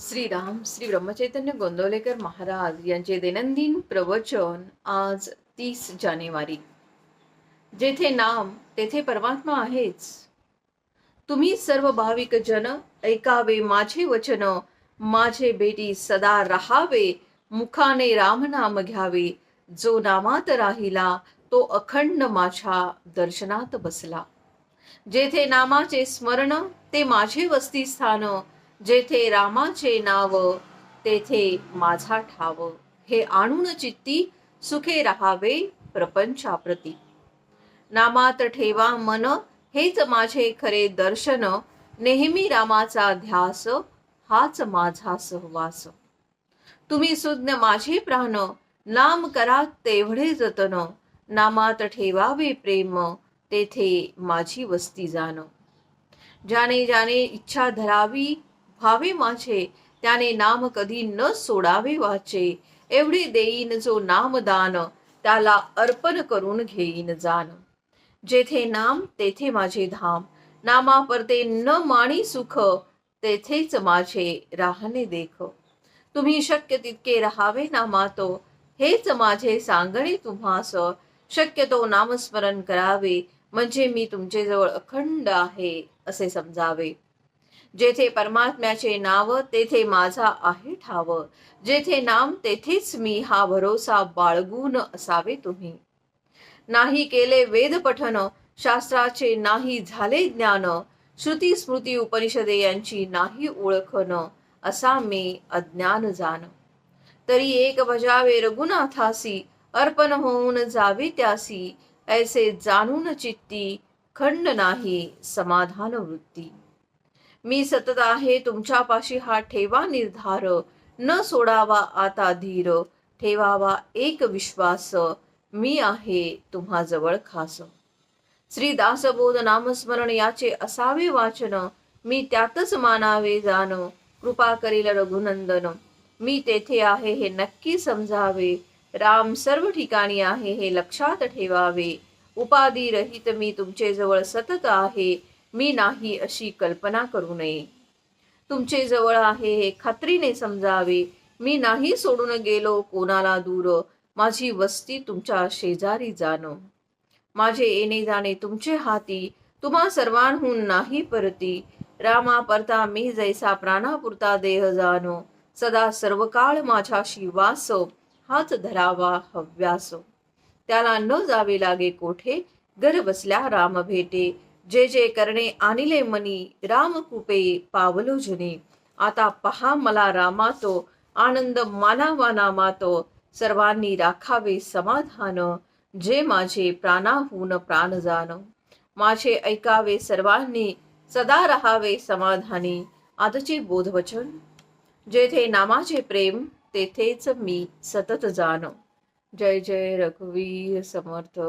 श्रीराम श्री ब्रह्मचैतन्य गोंदवलेकर महाराज यांचे दैनंदिन प्रवचन आज तीस जानेवारी. जेथे नाम तेथे परमात्मा आहेच. तुम्ही सर्व भाविक जन ऐकावे माझे वचन माझे बेटी सदा राहावे मुखाने रामनाम घ्यावे. जो नामात राहिला तो अखंड माझ्या दर्शनात बसला. जेथे नामाचे स्मरण ते माझे वस्तीस्थान जेथे रामाचे नाव तेथे माझा ठाव. हे आणून चित्ती सुखे राहावे प्रपंचाप्रती. नामात ठेवा मन हेच माझे खरे दर्शन. नेहमी रामाचा ध्यास हाच माझा सहवास. तुम्ही सुज्ञ माझे प्राण नाम करा तेवढे जतन. नामात ठेवावे प्रेम तेथे माझी वस्ती जाण. ज्याने ज्याने इच्छा धरावी व्हावे माझे त्याने नाम कधी न सोडावे वाचे. एवढे देईन जो नामदान त्याला अर्पण करून घेईन जाण जेथे नाम तेथे माझे धाम. नामा परते न माणी सुख तेथेच माझे राहणे देख. तुम्ही शक्य तितके राहावे नामातो हेच माझे सांगणे तुम्हास. शक्यतो नामस्मरण करावे म्हणजे मी तुमचे जवळ अखंड आहे असे समजावे. जेथे परमात्म्याचे नाव तेथे माझा आहे ठाव. जेथे नाम तेथेच मी हा भरोसा बाळगून असावे तुम्ही. नाही केले वेद पठन शास्त्राचे नाही झाले ज्ञान. श्रुती स्मृती उपनिषदे यांची नाही ओळखन असा मी अज्ञान जाण. तरी एक भजावे रघुनाथासी अर्पण होऊन जावे त्यासी. ऐसे जाणून चित्ती खंड नाही समाधान वृत्ती. मी सतत आहे तुमच्यापाशी हा ठेवा निर्धार. न सोडावा आता धीर. ठेवावा एक विश्वास. मी आहे तुम्हा जवळ खास. श्री दासबोध नामस्मरण याचे असावे वाचन. मी त्यातच मानावे जाण. कृपा करील रघुनंदन. मी तेथे आहे हे नक्की समजावे. राम सर्व ठिकाणी आहे हे लक्षात ठेवावे. उपाधी रहित मी तुमचे जवळ सतत आहे. मी नाही अशी कल्पना करू नये. तुमचे जवळ आहे हे खात्रीने समजावे. मी नाही सोडून गेलो कोणाला दूर. माझी वस्ती तुमच्या शेजारी जाणो. माझे येणे जाणे तुमचे हाती. तुम्हा सर्वांहून नाही परती. रामा परता मी जैसा प्राणापुरता देह जाणो. सदा सर्व काळ माझ्याशी वास. हाच धरावा हव्यास. त्याला न जावे लागे कोठे. घर बसल्या राम भेटे. जे जे करणे आणिले मनी राम कुपे पावलो आता पहा मला रामातो आनंद मानावा नामातो. सर्वांनी राखावे समाधान जे माझे प्राणाहून प्राण जाण माझे ऐकावे सर्वांनी सदा राहावे समाधानी. आजचे बोधवचन जेथे नामाचे प्रेम तेथेच मी सतत जाण जय जय रघुवीर समर्थ.